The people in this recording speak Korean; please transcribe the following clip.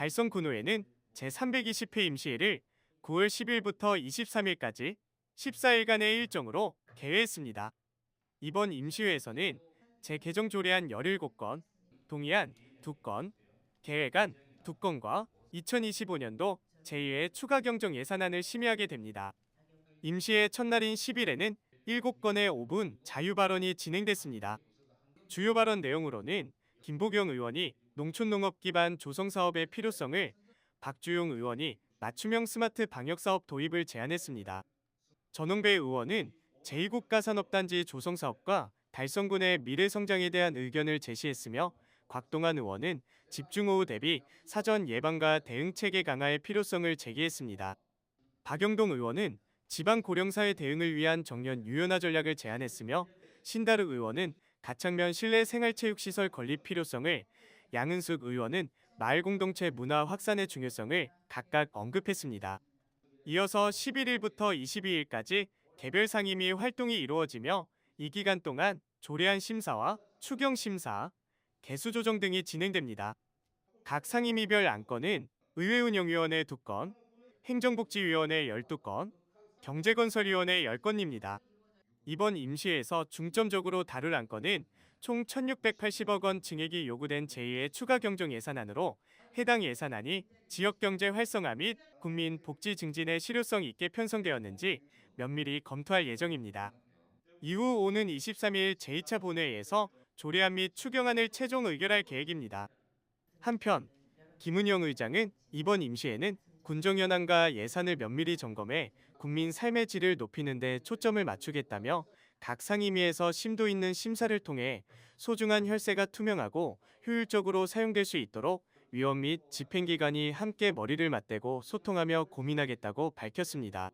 달성 군호회는 제320회 임시회를 9월 10일부터 23일까지 14일간의 일정으로 개회했습니다. 이번 임시회에서는 재개정 조례안 17건, 동의안 2건, 계획안 2건과 2025년도 제2회 추가 경정 예산안을 심의하게 됩니다. 임시회 첫날인 10일에는 7건의 5분 자유 발언이 진행됐습니다. 주요 발언 내용으로는 김보경 의원이 농촌농업 기반 조성 사업의 필요성을 박주용 의원이 맞춤형 스마트 방역 사업 도입을 제안했습니다. 전홍배 의원은 제2국가 산업단지 조성 사업과 달성군의 미래 성장에 대한 의견을 제시했으며 곽동환 의원은 집중호우 대비 사전 예방과 대응 체계 강화의 필요성을 제기했습니다. 박영동 의원은 지방 고령사회 대응을 위한 정년 유연화 전략을 제안했으며 신다르 의원은 가창면 실내 생활체육시설 건립 필요성을 양은숙 의원은 마을 공동체 문화 확산의 중요성을 각각 언급했습니다. 이어서 11일부터 22일까지 개별 상임위 활동이 이루어지며 이 기간 동안 조례안 심사와 추경 심사, 개수 조정 등이 진행됩니다. 각 상임위별 안건은 의회운영위원회 2건, 행정복지위원회 12건, 경제건설위원회 10건입니다. 이번 임시회에서 중점적으로 다룰 안건은 총 1,680억 원 증액이 요구된 제2의 추가 경정 예산안으로 해당 예산안이 지역 경제 활성화 및 국민 복지 증진에 실효성 있게 편성되었는지 면밀히 검토할 예정입니다. 이후 오는 23일 제2차 본회의에서 조례안 및 추경안을 최종 의결할 계획입니다. 한편 김은영 의장은 이번 임시회는 군정 현황과 예산을 면밀히 점검해 국민 삶의 질을 높이는 데 초점을 맞추겠다며 각 상임위에서 심도 있는 심사를 통해 소중한 혈세가 투명하고 효율적으로 사용될 수 있도록 위원 및 집행기관이 함께 머리를 맞대고 소통하며 고민하겠다고 밝혔습니다.